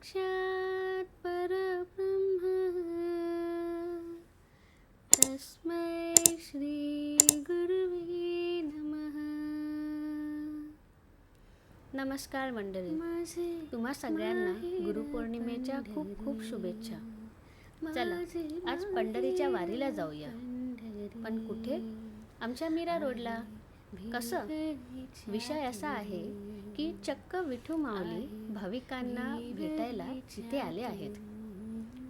साक्षात् परब्रह्म। तस्मै श्रीगुरुवे नमः। नमस्कार मंडळी तुम्हा सगळ्यांना गुरुपौर्णिमेच्या खूप खूप शुभेच्छा. चला आज पंढरीच्या वारीला जाऊया. पण कुठे? आमच्या मीरा रोडला. कसं? विषय असा आहे की चक्क विठू माऊली भाविकांना भेटायला तिथे आले आहेत.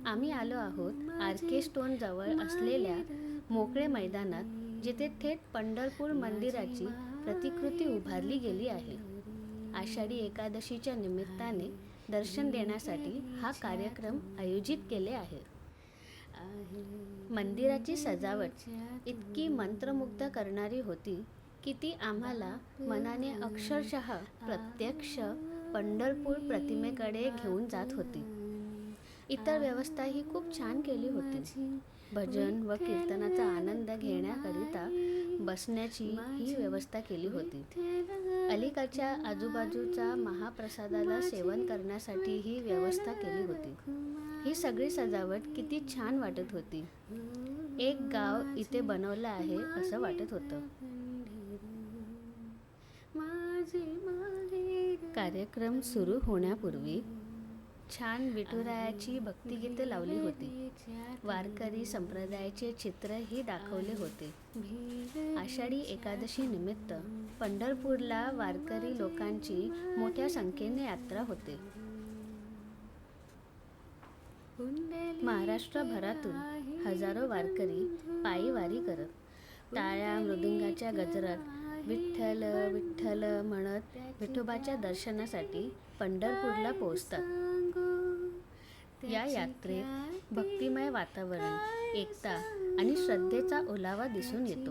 आम्ही आलो आहोत आर के स्टोन जवळ असलेल्या मोकळे मैदानात जिथे थेट पंढरपूर मंदिराची प्रतिकृती उभारली गेली आहे. आषाढी एकादशीच्या निमित्ताने दर्शन देण्यासाठी हा कार्यक्रम आयोजित केले आहे. मंदिराची सजावट इतकी मंत्रमुग्ध करणारी होती की ती आम्हाला मनाने अक्षरशः प्रत्यक्ष पंढरपूर प्रतिमेकडे घेऊन जात होती. इतर व्यवस्था ही खूप छान केली होती. भजन व कीर्तनाचा आनंद घेण्याकरिता बसण्याची ही व्यवस्था केली होती. अलीकडच्या आजूबाजूचा महाप्रसादाला सेवन करण्यासाठी ही व्यवस्था केली होती. ही सगळी सजावट किती छान वाटत होती. एक गाव इथे बनवलं आहे असं वाटत होतं. कार्यक्रम सुरू होण्यापूर्वी छान विठुरायाची भक्तिगीते लावली होती. वारकरी संप्रदायाचे चित्रही दाखवले होते. आषाढी एकादशी निमित्त पंढरपूरला वारकरी लोकांची मोठ्या संख्येने यात्रा होते. महाराष्ट्रभरातून हजारो वारकरी पायी वारी करत टाळ्या मृदुंगाच्या गजरात विठ्ठल विठ्ठल म्हणत विठोबाच्या दर्शनासाठी पंढरपूरला पोहोचतात. या यात्रेत भक्तिमय वातावरण एकता आणि श्रद्धेचा ओलावा दिसून येतो.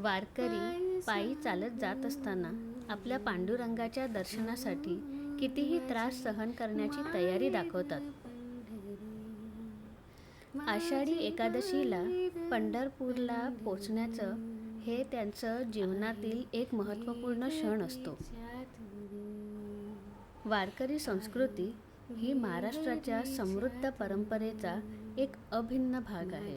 वारकरी पायी चालत जात असताना आपल्या पांडुरंगाच्या दर्शनासाठी कितीही त्रास सहन करण्याची तयारी दाखवतात. आषाढी एकादशीला पंढरपूरला पोचण्याचं हे त्यांचं जीवनातील एक महत्त्वपूर्ण क्षण असतो. वारकरी संस्कृती ही महाराष्ट्राच्या समृद्ध परंपरेचा एक अभिन्न भाग आहे.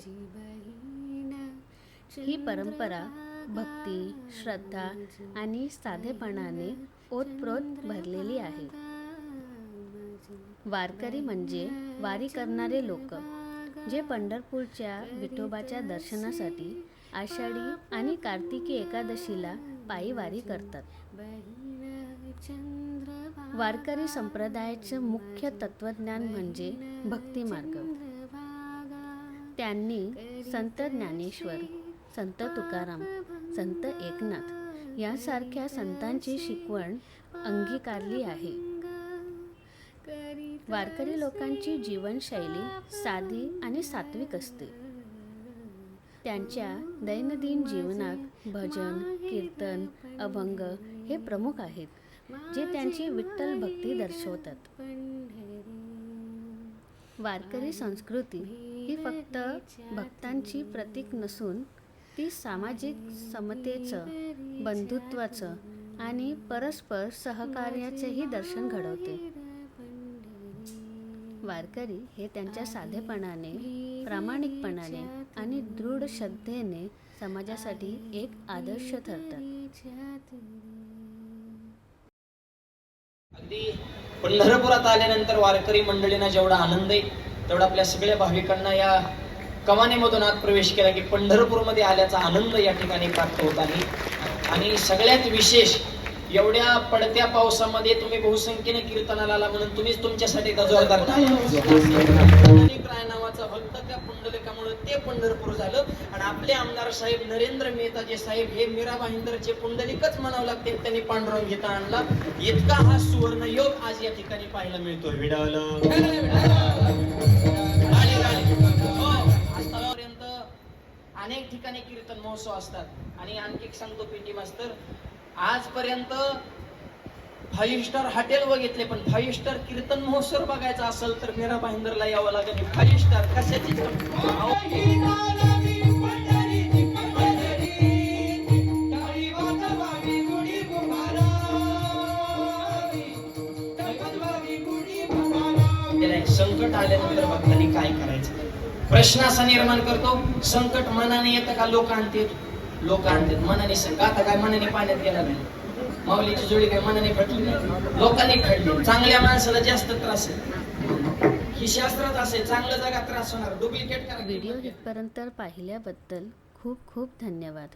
ही परंपरा भक्ती श्रद्धा आणि साधेपणाने ओतप्रोत भरलेली आहे. वारकरी म्हणजे वारी करणारे लोक जे पंढरपूरच्या विठोबाच्या दर्शनासाठी आषाढी आणि कार्तिकी एकादशीला पायी वारी करतात. वारकरी संप्रदायाचं मुख्य तत्वज्ञान म्हणजे भक्तिमार्ग. त्यांनी संत ज्ञानेश्वर संत तुकाराम संत एकनाथ यासारख्या संतांची शिकवण अंगीकारली आहे. वारकरी लोकांची जीवनशैली साधी आणि सात्विक असते. त्यांच्या दैनंदिन जीवनात भजन कीर्तन अभंग हे प्रमुख आहेत जे त्यांची विठ्ठल भक्ती दर्शवतात. वारकरी संस्कृती ही फक्त भक्तांची प्रतीक नसून ती सामाजिक समतेचं बंधुत्वाचं आणि परस्पर सहकार्याचेही दर्शन घडवते. वारकरी हे त्यांच्या साधेपणाने प्रामाणिकपणाने आणि दृढ श्रद्धेने समाजासाठी एक आदर्श ठरतात. अगदी पंढरपुरात आल्यानंतर वारकरी मंडळींना जेवढा आनंद आहे तेवढा आपल्या सगळ्या भाविकांना या कमानीमधून आत प्रवेश केला की पंढरपूरमध्ये आल्याचा आनंद या ठिकाणी प्राप्त होत आहे. आणि सगळ्यात विशेष एवढ्या पडत्या पावसामध्ये तुम्ही बहुसंख्येने कीर्तनाला आला म्हणून तुम्हीच तुमच्यासाठी एकदा जोरदार नावाचा भक्त त्या पुंडलिकामुळे ते पंढरपूर झालं. आणि आपले आमदार साहेब नरेंद्र मेहताजी साहेब हे मीरा भाईंदरचे पुंडलिकच म्हणावं लागते. त्यांनी पांडुरंग घेता आणला. इतका हा सुवर्ण योग आज या ठिकाणी पाहायला मिळतो विडावलं. हो, अनेक ठिकाणी कीर्तन महोत्सव असतात. आणि आणखी एक सांगतो पीटी मास्तर. आजपर्यंत फाईव्ह स्टार हॉटेल बघितले पण फाईव्ह स्टार कीर्तन महोत्सव बघायचा असेल तर मीरा भाईंदरला यावं लागेल. फाईव्ह स्टार कशाची? संकट आल्यानंतर भक्तांनी काय करायचं? प्रश्न असा निर्माण करतो संकट मनाने येतं का लोक आणतात लोक आणतात. मनाने संकट आता काय मनाने पाण्यात गेला नाही? माऊलीची जोडी काय मनाने फटली नाही? लोकांनी खडली. चांगल्या माणसाला जास्त त्रास आहे. ही शास्त्रात असे चांगल्या जागा त्रास होणार. डुप्लिकेट करा व्हिडिओ इथपर्यंत पाहिल्याबद्दल खूप खूप धन्यवाद.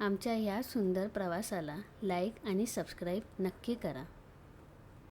आमच्या या सुंदर प्रवासाला लाईक आणि सबस्क्राईब नक्की करा.